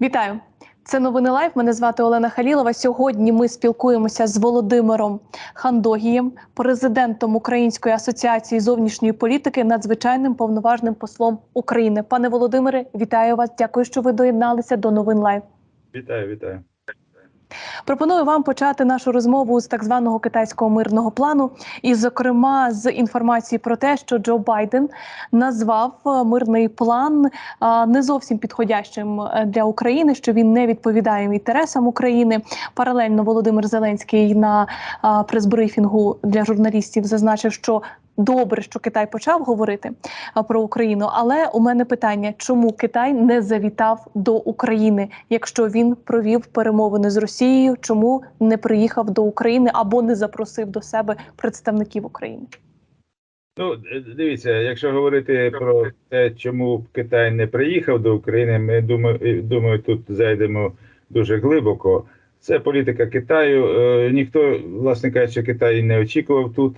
Вітаю! Це новини лайв. Мене звати Олена Халілова. Сьогодні ми спілкуємося з Володимиром Хандогієм, президентом Української асоціації зовнішньої політики, надзвичайним повноважним послом України. Пане Володимире, вітаю вас. Дякую, що ви доєдналися до новин лайв. Вітаю, вітаю. Пропоную вам почати нашу розмову з так званого китайського мирного плану, і, зокрема, з інформації про те, що Джо Байден назвав е, мирний план е, не зовсім підходящим е, для України, що він не відповідає інтересам України. Паралельно Володимир Зеленський на прес-брифінгу для журналістів зазначив, що добре, що Китай почав говорити про Україну. Але у мене питання: чому Китай не завітав до України, якщо він провів перемовини з Росією? Чому не приїхав до України або не запросив до себе представників України? Ну, е, дивіться, якщо говорити про те, чому Китай не приїхав до України, ми думаю, е, думаю, тут зайдемо дуже глибоко. Це політика Китаю. Е, Ніхто, власне кажучи, Китай не очікував тут.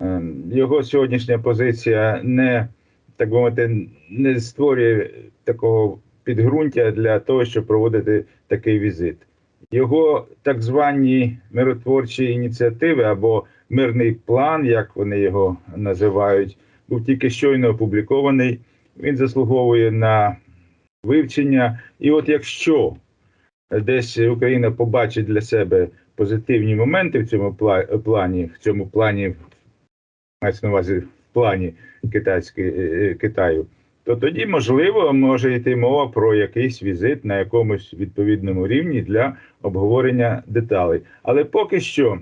Е, Його сьогоднішня позиція не так би мовити, не створює такого підґрунтя для того, щоб проводити такий візит. Його так звані миротворчі ініціативи або мирний план, як вони його називають, був тільки щойно опублікований. Він заслуговує на вивчення. І от якщо десь Україна побачить для себе позитивні моменти в цьому плані, в цьому плані, мається на увазі в плані китайської е, Китаю, то тоді можливо може йти мова про якийсь візит на якомусь відповідному рівні для обговорення деталей. Але поки що,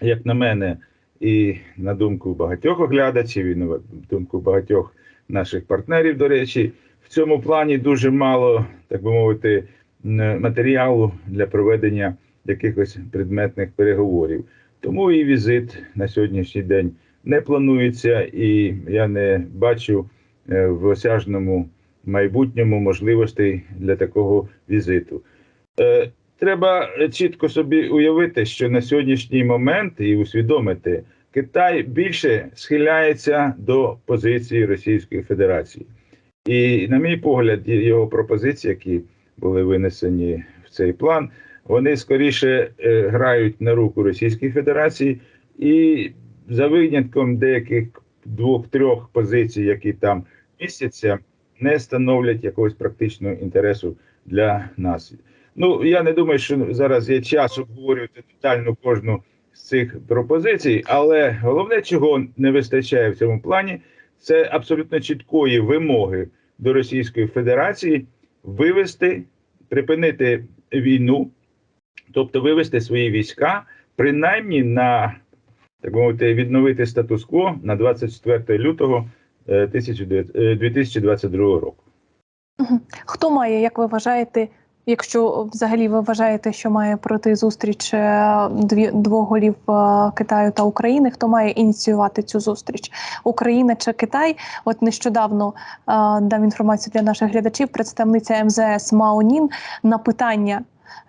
як на мене, і на думку багатьох оглядачів, і на думку багатьох наших партнерів, до речі, в цьому плані дуже мало, так би мовити, матеріалу для проведення якихось предметних переговорів. Тому і візит на сьогоднішній день не планується, і я не бачу е, в осяжному майбутньому можливостей для такого візиту. Е, Треба чітко собі уявити, що на сьогоднішній момент і усвідомити, Китай більше схиляється до позиції Російської Федерації. І, на мій погляд, його пропозиції, які були винесені в цей план, вони скоріше е, грають на руку Російській Федерації, і за винятком деяких двох-трьох позицій, які там містяться, не становлять якогось практичного інтересу для нас. Ну я не думаю, що зараз є час обговорювати детально кожну з цих пропозицій, але головне, чого не вистачає в цьому плані, це абсолютно чіткої вимоги до Російської Федерації вивести, припинити війну, тобто вивести свої війська, принаймні на так мовити, відновити статус-кво на 24 лютого е, 2022 року. Хто має, як ви вважаєте, якщо взагалі ви вважаєте, що має пройти зустріч е, дві двох голів е, Китаю та України? Хто має ініціювати цю зустріч? Україна чи Китай? От нещодавно е, дам інформацію для наших глядачів. Представниця МЗС Мао Нін на питання.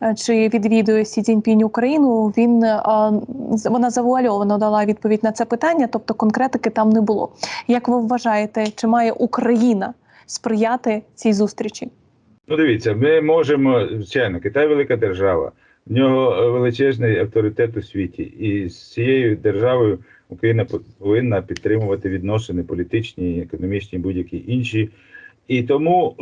Е, Чи відвідує Сі Цзіньпінь Україну? Він е, вона завуальовано дала відповідь на це питання, тобто конкретики там не було. Як ви вважаєте, чи має Україна сприяти цій зустрічі? Ну, дивіться, ми можемо, звичайно, Китай велика держава, в нього е, величезний авторитет у світі, і з цією державою Україна по- повинна підтримувати відносини політичні, економічні, будь-які інші. І тому,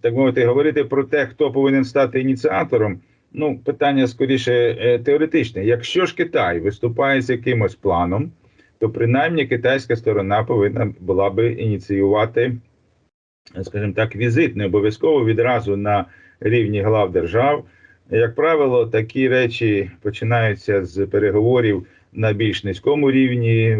так мовити, говорити про те, хто повинен стати ініціатором, ну, питання скоріше е, теоретичне. Якщо ж Китай виступає з якимось планом, то принаймні китайська сторона повинна була би ініціювати скажімо так, візит не обов'язково відразу на рівні глав держав. Як правило, такі речі починаються з переговорів на більш низькому рівні.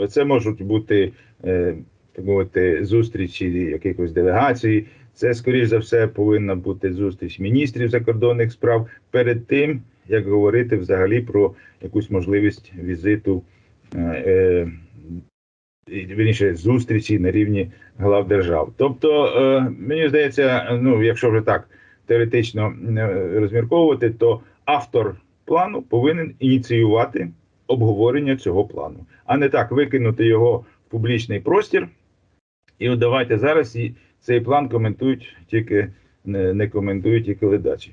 Е, Це можуть бути е, так мовити зустрічі якихось делегацій. Це, скоріш за все, повинна бути зустріч міністрів закордонних справ перед тим, як говорити взагалі про якусь можливість візиту. е, е, вірніше, зустрічі на рівні глав держав. Тобто, е, мені здається, ну якщо вже так теоретично розмірковувати, то автор плану повинен ініціювати обговорення цього плану, а не так викинути його в публічний простір. І от давайте зараз і цей план коментують тільки не, не коментують і коледачі.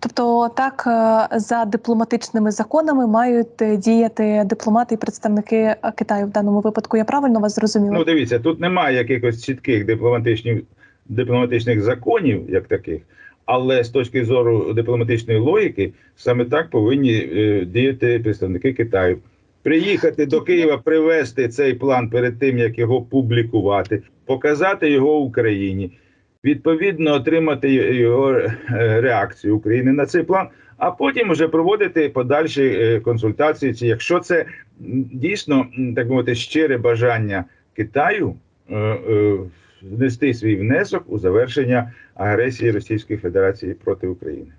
Тобто, так е, за дипломатичними законами мають е, діяти дипломати і представники е, Китаю в даному випадку. Я правильно вас зрозуміла? Ну, дивіться, тут немає якихось чітких дипломатичних, дипломатичних законів, як таких, але з точки зору дипломатичної логіки, саме так повинні діяти представники Китаю. Приїхати до Києва, привезти цей план перед тим, як його публікувати, показати його Україні, відповідно отримати його е, реакцію України на цей план, а потім вже проводити подальші е, консультації. Чи якщо це дійсно так мовити щире бажання Китаю е, внести свій внесок у завершення агресії Російської Федерації проти України.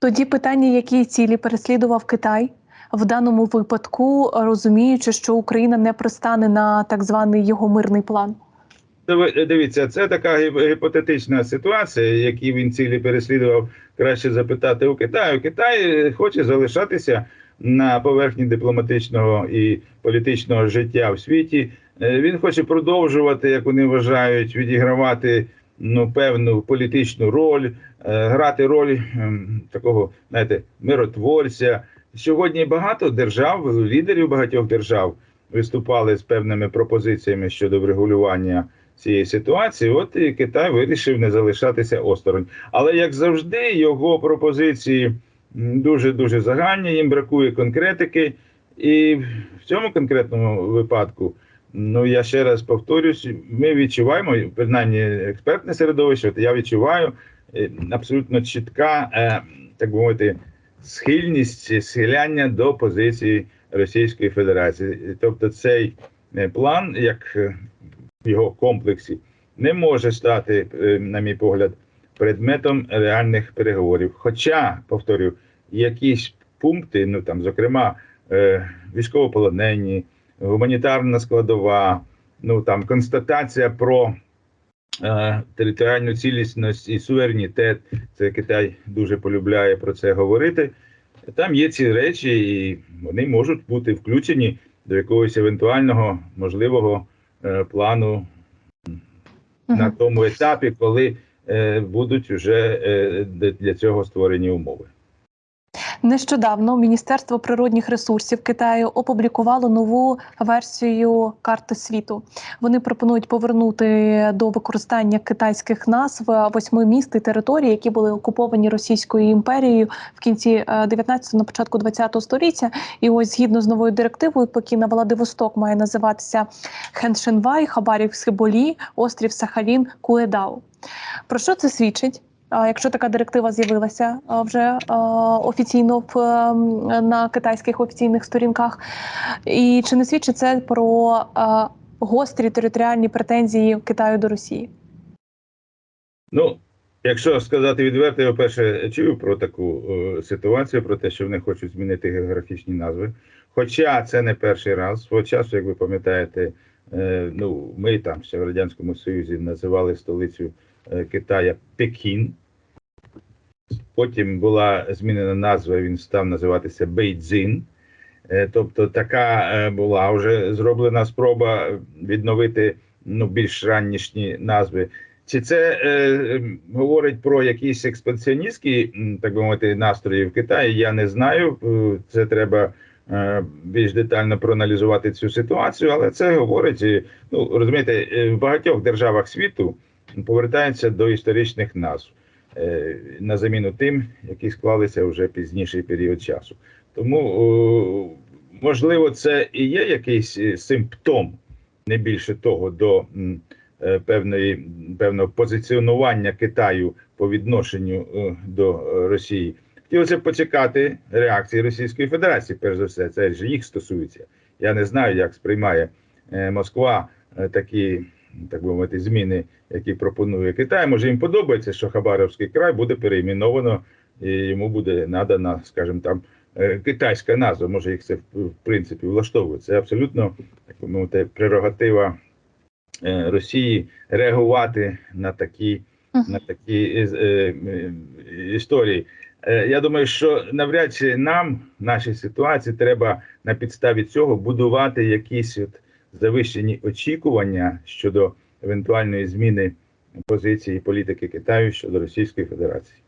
Тоді питання, які цілі переслідував Китай в даному випадку, розуміючи, що Україна не пристане на так званий його мирний план. Дивіться, це така гіп- гіпотетична ситуація, які він цілі переслідував. Краще запитати у Китаю. Китай е, хоче залишатися на поверхні дипломатичного і політичного життя в світі. Е, Він хоче продовжувати, як вони вважають, відігравати ну певну політичну роль, е, грати роль ем, такого, знаєте, миротворця. Сьогодні багато держав, лідерів багатьох держав виступали з певними пропозиціями щодо врегулювання цієї ситуації. От і Китай вирішив не залишатися осторонь. Але як завжди, його пропозиції дуже дуже загальні, їм бракує конкретики. І в цьому конкретному випадку, ну я ще раз повторюсь, ми відчуваємо, принаймні експертне середовище, от я відчуваю е, абсолютно чітка, е, так би мовити, схильність схиляння до позиції Російської Федерації. Тобто цей е, план, як е, в його комплексі, не може стати, е, на мій погляд, предметом реальних переговорів. Хоча, повторю, якісь пункти, ну там, зокрема, військовополонені, гуманітарна складова, ну там констатація про територіальну цілісність і суверенітет. Це Китай дуже полюбляє про це говорити. Там є ці речі, і вони можуть бути включені до якогось евентуального можливого е, плану на тому етапі, коли е, будуть вже е, для- для цього створені умови. Нещодавно Міністерство природних ресурсів Китаю опублікувало нову версію карти світу. Вони пропонують повернути до використання китайських назв восьми міст і територій, які були окуповані Російською імперією в кінці 19-го, на початку 20-го століття. І ось згідно з новою директивою, поки на Владивосток має називатися Хеншенвай, Хабарівське Болі, острів Сахалін, Куедау. Про що це свідчить? Якщо така директива з'явилася вже офіційно в ем, на китайських офіційних сторінках, і чи не свідчить це про гострі територіальні претензії Китаю до Росії? Ну, якщо сказати відверто, я вперше чую про таку е, ситуацію, про те, що вони хочуть змінити географічні назви. Хоча це не перший раз. Свого часу, як ви пам'ятаєте, е, ну, ми там ще в Радянському Союзі називали столицю Китая Пекін. Потім була змінена назва, він став називатися Бейдзин. Е, Тобто така е, була вже зроблена спроба відновити ну, більш ранішні назви. Чи це е, говорить про якісь експансіоністські, так би мовити, настрої в Китаї? Я не знаю. Е, Це треба е, більш детально проаналізувати цю ситуацію, але це говорить, е, ну розумієте, е, в багатьох державах світу повертаються до історичних назв е, на заміну тим, які склалися вже пізніший період часу. Тому можливо, це і є якийсь е, симптом, не більше того, до е, певної певного позиціонування Китаю по відношенню до Росії. Хотілося почекати реакції Російської Федерації, перш за все, це ж їх стосується. Я не знаю, як сприймає Москва такі, так би мовити, зміни, які пропонує Китай. Може їм подобається, що Хабаровський край буде перейменовано і йому буде надана, скажімо там, е, китайська назва. Може їх це в принципі влаштовує. Це абсолютно так би мовити, прерогатива е, Росії реагувати на такі на такі е, історії. Я думаю, що навряд чи нам, в нашій ситуації, треба на підставі цього будувати якісь от завищені очікування щодо евентуальної зміни позиції політики Китаю щодо Російської Федерації.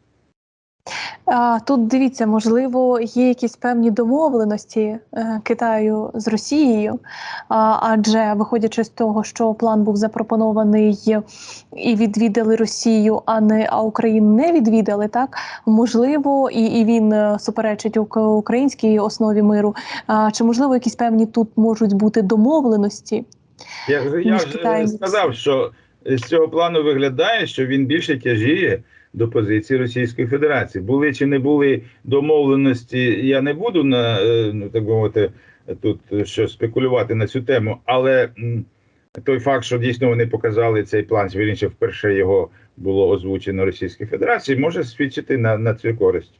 Тут дивіться, можливо, є якісь певні домовленості е, Китаю з Росією, адже виходячи з того, що план був запропонований і відвідали Росію, а не а Україну не відвідали, так можливо, і, і він е, суперечить ук- українській основі миру. А, чи можливо якісь певні тут можуть бути домовленості? Я, я е, Китаєм сказав, що з цього плану виглядає, що він більше тяжіє до позиції Російської Федерації. Були чи не були домовленості, я не буду на е, ну так би мовити тут е, що спекулювати на цю тему, але той факт, що дійсно вони показали цей план, вірніше вперше його було озвучено Російській Федерації, може свідчити на, на цю користь.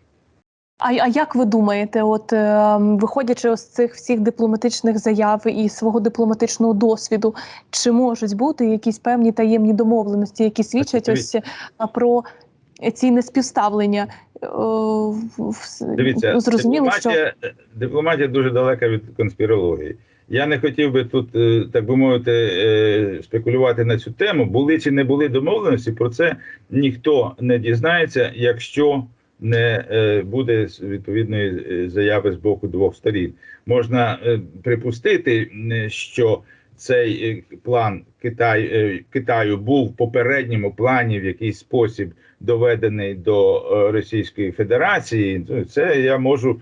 А, а як ви думаєте, от е, виходячи з цих всіх дипломатичних заяв і свого дипломатичного досвіду, чи можуть бути якісь певні таємні домовленості, які свідчать ось е, про ці неспівставлення? Е, Дивіться, ну, зрозуміло, що дипломатія, дипломатія дуже далека від конспірології. Я не хотів би тут, е, так би мовити, е, спекулювати на цю тему. Були чи не були домовленості, про це ніхто не дізнається, якщо не е, буде відповідної е, заяви з боку двох сторін. Можна е, припустити, що цей е, план Китай, е, Китаю був в попередньому плані в якийсь спосіб доведений до е, Російської Федерації. Це я можу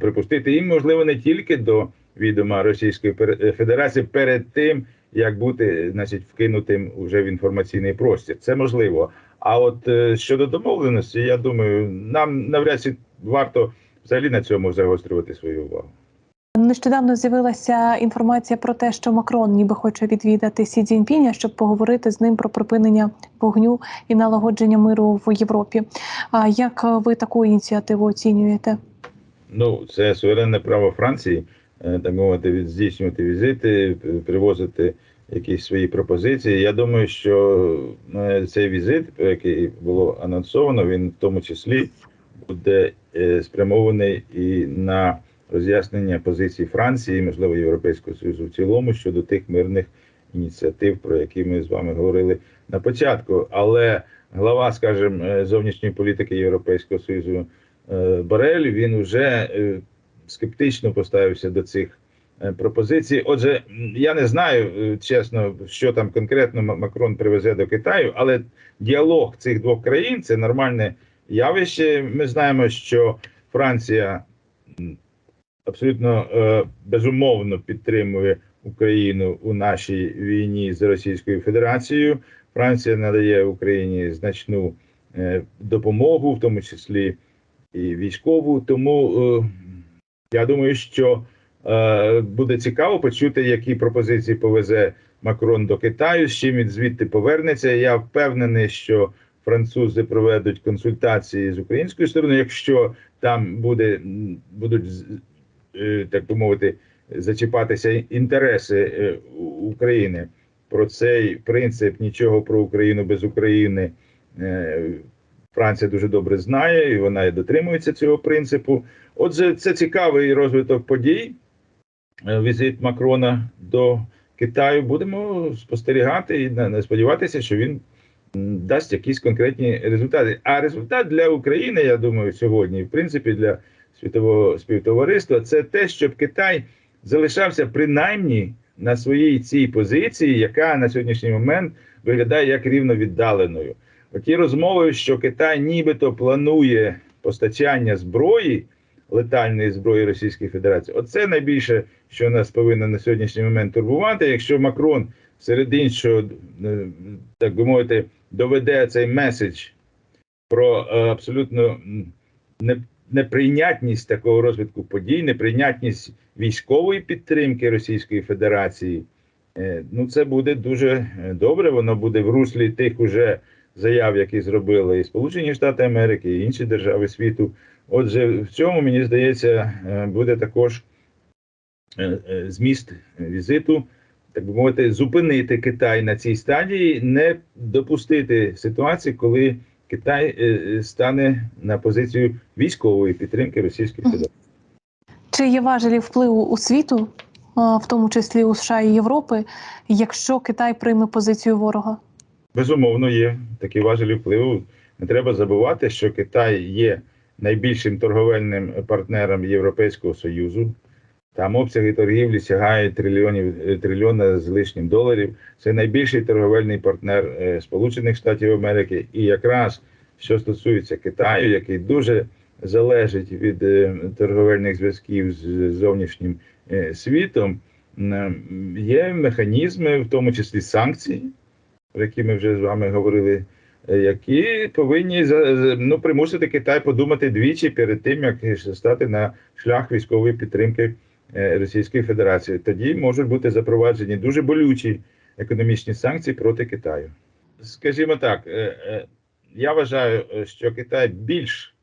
припустити, і можливо не тільки до відома Російської Федерації перед тим, як бути, значить, вкинутим уже в інформаційний простір. Це можливо. А от щодо домовленості, я думаю, нам навряд чи варто взагалі на цьому загострювати свою увагу. Нещодавно з'явилася інформація про те, що Макрон ніби хоче відвідати Сі Цзіньпіня, щоб поговорити з ним про припинення вогню і налагодження миру в Європі. А як ви таку ініціативу оцінюєте? Ну, це суверенне право Франції, е, так мовити, здійснювати візити, привозити якісь свої пропозиції. Я думаю, що е, цей візит, який було анонсовано, він в тому числі буде е, спрямований і на роз'яснення позиції Франції, можливо, Європейського Союзу в цілому щодо тих мирних ініціатив, про які ми з вами говорили на початку. Але глава, скажімо, е, зовнішньої політики Європейського Союзу е, Борель, він вже е, скептично поставився до цих пропозицій. Отже, я не знаю чесно, що там конкретно Макрон привезе до Китаю, але діалог цих двох країн це нормальне явище. Ми знаємо, що Франція абсолютно е, безумовно підтримує Україну у нашій війні з Російською Федерацією. Франція надає Україні значну е, допомогу, в тому числі і військову. Тому е, я думаю, що буде цікаво почути, які пропозиції повезе Макрон до Китаю, з чим він звідти повернеться. Я впевнений, що французи проведуть консультації з українською стороною, якщо там буде будуть так би мовити зачіпатися інтереси е, України. Про цей принцип нічого про Україну без України. е, Франція дуже добре знає, і вона і дотримується цього принципу. Отже, це цікавий розвиток подій. Е, Візит Макрона до Китаю. Будемо спостерігати і сподіватися, що він дасть якісь конкретні результати. А результат для України, я думаю, сьогодні, в принципі, для світового співтовариства, це те, щоб Китай залишався принаймні на своїй цій позиції, яка на сьогоднішній момент виглядає як рівно віддаленою. Оті розмови, що Китай нібито планує постачання зброї, летальної зброї Російської Федерації, оце найбільше, що нас повинно на сьогоднішній момент турбувати. Якщо Макрон серед іншого, е, так би мовити, доведе цей меседж про е, абсолютно неприйнятність такого розвитку подій, неприйнятність військової підтримки Російської Федерації, е, ну це буде дуже е, добре. Воно буде в руслі тих уже заяв, які зробили і Сполучені Штати Америки, і інші держави світу. Отже, в цьому мені здається, е, буде також зміст візиту, так би мовити, зупинити Китай на цій стадії, не допустити ситуації, коли Китай е, е, стане на позицію військової підтримки Російської Федерації. Чи є важелі впливу у світу, в тому числі у США і Європи, якщо Китай прийме позицію ворога? Безумовно, є такі важелі впливу. Не треба забувати, що Китай є найбільшим торговельним партнером Європейського Союзу. Там обсяги торгівлі сягають трильйонів е, трильйона з лишнім доларів. Це найбільший торговельний партнер е, Сполучених Штатів Америки. І якраз що стосується Китаю, який дуже залежить від е, торговельних зв'язків з зовнішнім світом, є механізми, в тому числі санкції, про які ми вже з вами говорили, які повинні ну, примусити Китай подумати двічі перед тим, як стати на шлях військової підтримки Російської Федерації. Тоді можуть бути запроваджені дуже болючі економічні санкції проти Китаю. Скажімо так, е, е, я вважаю, е, що Китай більш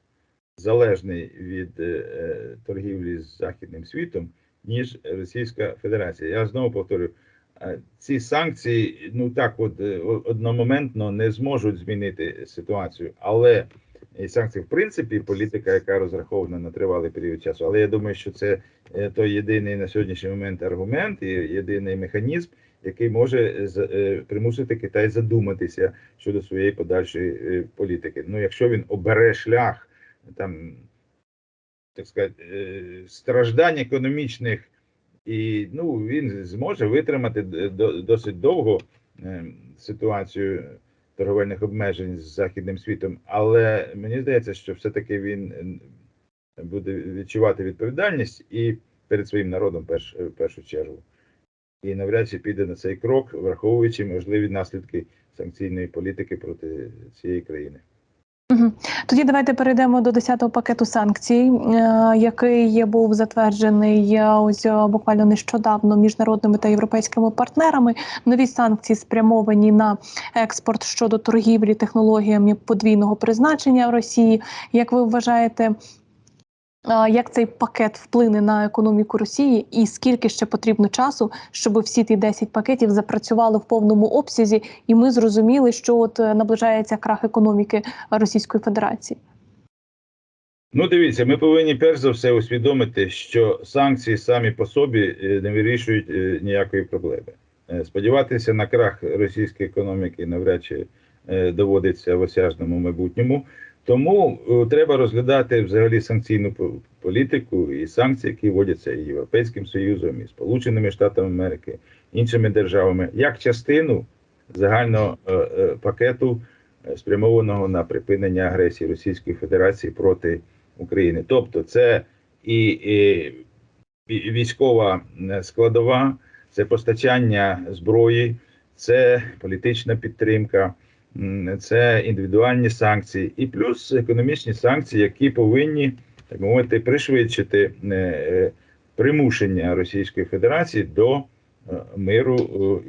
залежний від е, е, торгівлі з західним світом, ніж Російська Федерація. Я знову повторю, е, ці санкції ну так, от е, одномоментно не зможуть змінити ситуацію, але і санкції, в принципі, політика, яка розрахована на тривалий період часу. Але я думаю, що це е, той єдиний на сьогоднішній момент аргумент і єдиний механізм, який може е, примусити Китай задуматися щодо своєї подальшої е, політики. Ну, якщо він обере шлях там, так сказати, е, страждань економічних, і ну, він зможе витримати досить довго е, ситуацію торговельних обмежень з західним світом, але мені здається, що все-таки він е, буде відчувати відповідальність і перед своїм народом перш, в першу чергу. І навряд чи піде на цей крок, враховуючи можливі наслідки санкційної політики проти цієї країни. Тоді давайте перейдемо до 10-го пакету санкцій, е, який був затверджений е, ось е, буквально нещодавно міжнародними та європейськими партнерами. Нові санкції спрямовані на експорт щодо торгівлі технологіями подвійного призначення в Росії. Як ви вважаєте? Як цей пакет вплине на економіку Росії, і скільки ще потрібно часу, щоб всі ті 10 пакетів запрацювали в повному обсязі, і ми зрозуміли, що от е, наближається крах економіки Російської Федерації? Ну, дивіться, ми повинні перш за все усвідомити, що санкції самі по собі е, не вирішують е, ніякої проблеми. Сподіватися на крах російської економіки навряд чи доводиться в осяжному майбутньому. Тому е, треба розглядати взагалі санкційну політику і санкції, які вводяться і Європейським Союзом, і Сполученими Штатами Америки, іншими державами, як частину загального е, е, пакету, спрямованого на припинення агресії Російської Федерації проти України. Тобто, це і, і, військова складова, це постачання зброї, це політична підтримка, це індивідуальні санкції, і плюс економічні санкції, які повинні так мовити пришвидшити е, е, примушення Російської Федерації до е, миру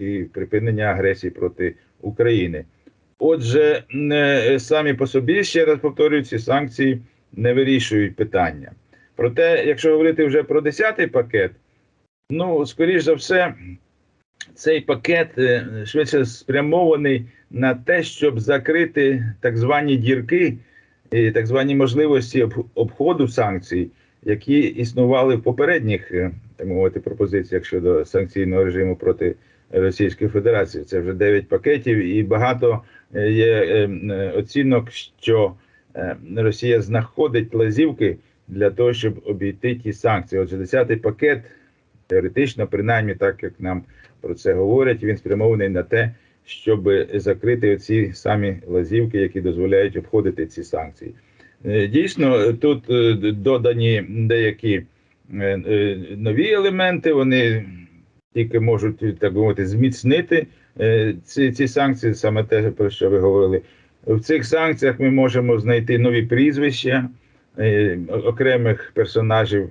і припинення агресії проти України. Отже, самі по собі ще раз повторюю, ці санкції не вирішують питання. Проте, якщо говорити вже про 10-й пакет, ну, скоріш за все, цей пакет е, швидше спрямований на те, щоб закрити так звані дірки, і так звані можливості обходу санкцій, які існували в попередніх е, так мовити пропозиціях щодо санкційного режиму проти Російської Федерації. Це вже 9 пакетів, і багато е, є оцінок, що Росія знаходить лазівки для того, щоб обійти ті санкції. Отже, 10-й пакет теоретично, принаймні, так як нам про це говорять, він спрямований на те, щоб закрити оці самі лазівки, які дозволяють обходити ці санкції. Е, Дійсно, тут е, додані деякі е, нові елементи, вони тільки можуть так мовити зміцнити ці, ці санкції, саме те, про що ви говорили. В цих санкціях ми можемо знайти нові прізвища окремих персонажів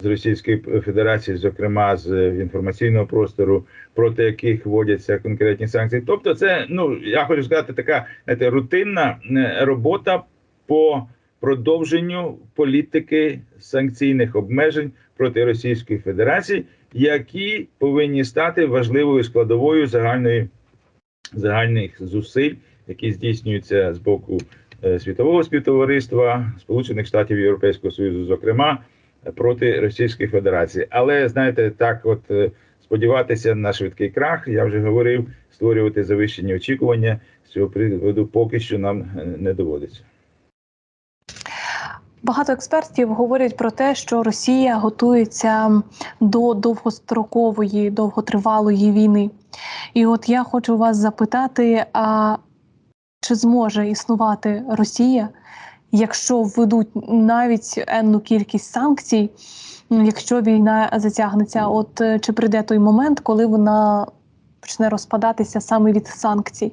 з Російської Федерації, зокрема з е, інформаційного простору, проти яких вводяться конкретні санкції. Тобто, це ну я хочу сказати, така знаєте, рутинна е, робота по продовженню політики санкційних обмежень проти Російської Федерації, які повинні стати важливою складовою загальної загальних зусиль, які здійснюються з боку е, світового співтовариства, Сполучених Штатів Європейського Союзу, зокрема проти Російської Федерації. Але знаєте, так, от е, сподіватися на швидкий крах. Я вже говорив, створювати завищені очікування з цього приводу поки що нам е, не доводиться. Багато експертів говорять про те, що Росія готується до довгострокової, довготривалої війни. І от я хочу вас запитати: а чи зможе існувати Росія, якщо введуть навіть енну кількість санкцій, якщо війна затягнеться? От е, чи прийде той момент, коли вона почне розпадатися саме від санкцій?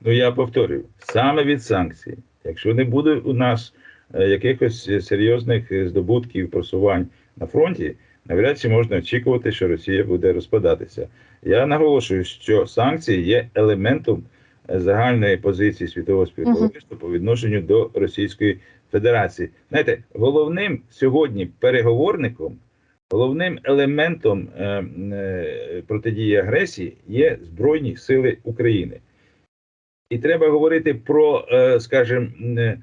Ну я повторюю, саме від санкцій, якщо не буде у нас е, якихось серйозних здобутків просувань на фронті, навряд чи можна очікувати, що Росія буде розпадатися. Я наголошую, що санкції є елементом загальної позиції світового співтовариства по відношенню до Російської Федерації. Знаєте, головним сьогодні переговорником, головним елементом е, е, протидії агресії є Збройні Сили України. І треба говорити про, е, скажімо, е,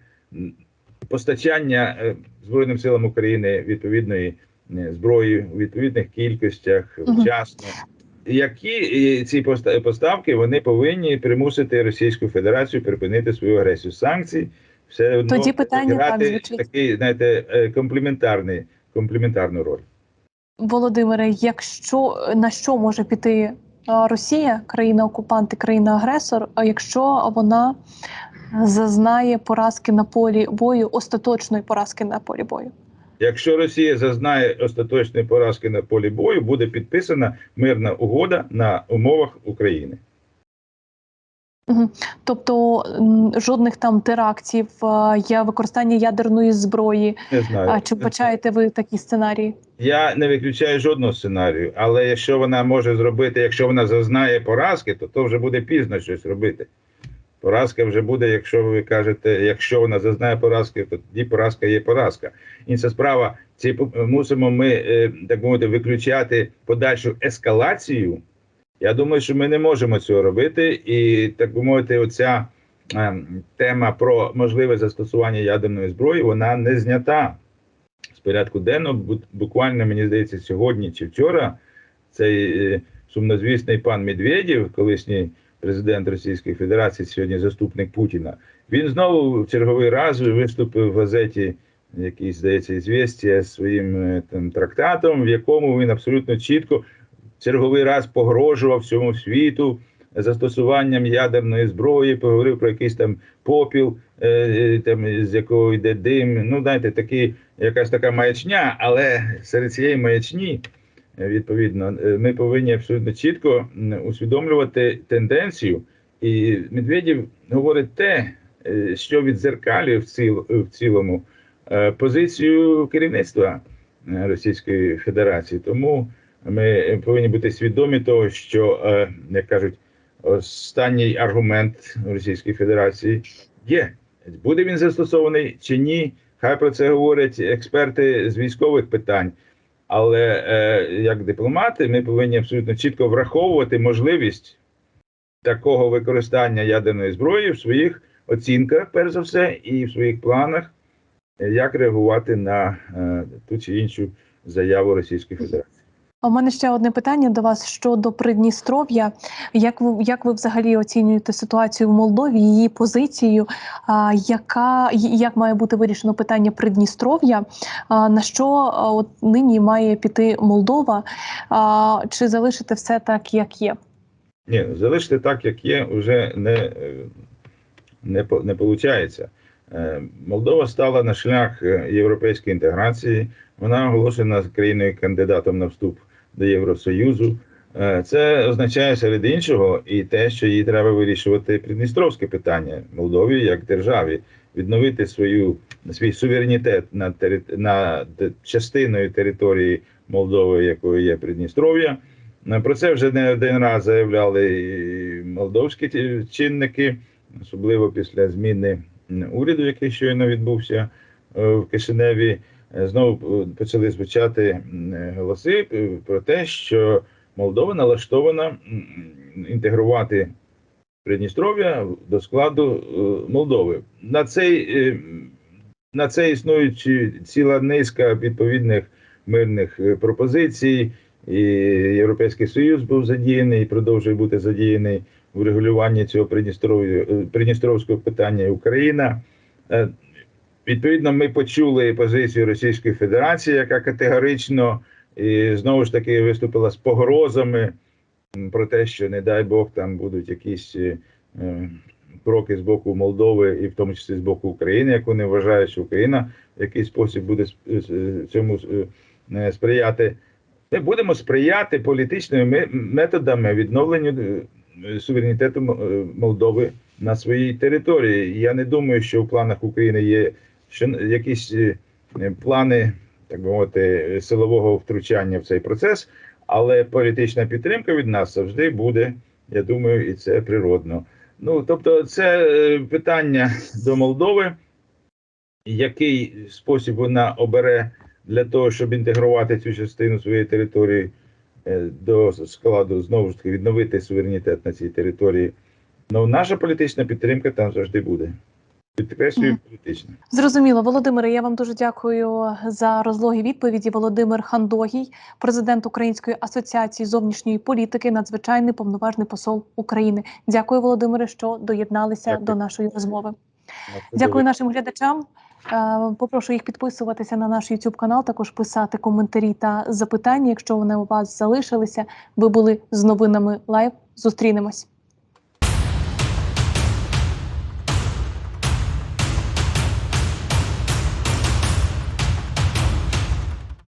постачання е, Збройним силам України відповідної е, зброї у відповідних кількостях вчасно. Які ці поста- поставки вони повинні примусити Російську Федерацію припинити свою агресію санкцій, все одно Тоді питання так звучить. такий, знаєте, е, комплементарний комплементарну роль. Володимире, якщо на що може піти Росія, країна-окупант і країна-агресор, а якщо вона зазнає поразки на полі бою, остаточної поразки на полі бою? Якщо Росія зазнає остаточної поразки на полі бою, буде підписана мирна угода на умовах України. Тобто жодних там терактів, а, є використання ядерної зброї. Не знаю. А чи вбачаєте ви такі сценарії? Я не виключаю жодного сценарію, але якщо вона може зробити, якщо вона зазнає поразки, то то вже буде пізно щось робити. Поразка вже буде, якщо ви кажете, якщо вона зазнає поразки, то тоді поразка є поразка. Інша справа, ці мусимо ми е, так мовити виключати подальшу ескалацію. Я думаю, що ми не можемо цього робити, і так би мовити, оця е, тема про можливе застосування ядерної зброї, вона не знята з порядку денного. Буквально мені здається, сьогодні чи вчора цей е, сумнозвісний пан Медведєв, колишній президент Російської Федерації, сьогодні заступник Путіна. Він знову в черговий раз виступив в газеті, який здається, «Ізвєстія» своїм е, там трактатом, в якому він абсолютно чітко черговий раз погрожував всьому світу застосуванням ядерної зброї, поговорив про якийсь там попіл, е, е, там з якого йде дим. Ну, знаєте, такі, якась така маячня, але серед цієї маячні, відповідно, е, ми повинні абсолютно чітко усвідомлювати тенденцію. І Медведєв говорить те, е, що відзеркалює в, ціл, в цілому е, позицію керівництва е, Російської Федерації. Тому ми повинні бути свідомі того, що, е, як кажуть, останній аргумент Російської Федерації є. Буде він застосований чи ні? Хай про це говорять експерти з військових питань. Але е, як дипломати, ми повинні абсолютно чітко враховувати можливість такого використання ядерної зброї в своїх оцінках, перш за все, і в своїх планах, е, як реагувати на е, ту чи іншу заяву Російської Федерації. У мене ще одне питання до вас щодо Придністров'я. Як ви як ви взагалі оцінюєте ситуацію в Молдові, її позицію? А, яка як має бути вирішено питання Придністров'я? А, на що от нині має піти Молдова? А, чи залишити все так, як є? Ні, залишити так, як є, вже не, е, не, не виходить. Молдова стала на шлях е, європейської інтеграції. Вона оголошена країною кандидатом на вступ до Євросоюзу. Е, Це означає серед іншого і те, що їй треба вирішувати придністровське питання Молдові як державі, відновити свою свій суверенітет над над частиною території Молдови, якою є Придністров'я. Е, Про це вже не один раз заявляли і молдовські чинники, особливо після зміни уряду, який щойно відбувся е, в Кишиневі. Е, Знову е, почали звучати голоси про те, що Молдова налаштована інтегрувати Придністров'я до складу Молдови. На цей на це існують ціла низка відповідних мирних пропозицій. І Європейський Союз був задіяний і продовжує бути задіяний в регулюванні цього е, Придністровського питання Україна. Е, Відповідно, ми почули позицію Російської Федерації, яка категорично і знову ж таки виступила з погрозами про те, що не дай Бог там будуть якісь е, кроки з боку Молдови, і в тому числі з боку України, як вони вважають, що Україна в якийсь спосіб буде цьому сприяти. Ми будемо сприяти політичними методами відновленню е, суверенітету е, Молдови на своїй території. Я не думаю, що в планах України є що якісь е, плани, так би мовити, силового втручання в цей процес, але політична підтримка від нас завжди буде. Я думаю, і це природно. Ну тобто, це питання до Молдови, який спосіб вона обере для того, щоб інтегрувати цю частину своєї території е, до складу, знову ж таки, відновити суверенітет на цій території. Ну, наша політична підтримка там завжди буде. Підкреслюю, політична. Зрозуміло, Володимире. Я вам дуже дякую за розлогі відповіді. Володимир Хандогій, президент Української асоціації зовнішньої політики, надзвичайний повноважний посол України. Дякую, Володимире, що доєдналися Дякую. до нашої розмови. Дякую нашим глядачам. Е, Попрошу їх підписуватися на наш YouTube канал, також писати коментарі та запитання. Якщо вони у вас залишилися, ви були з новинами лайв. Зустрінемось.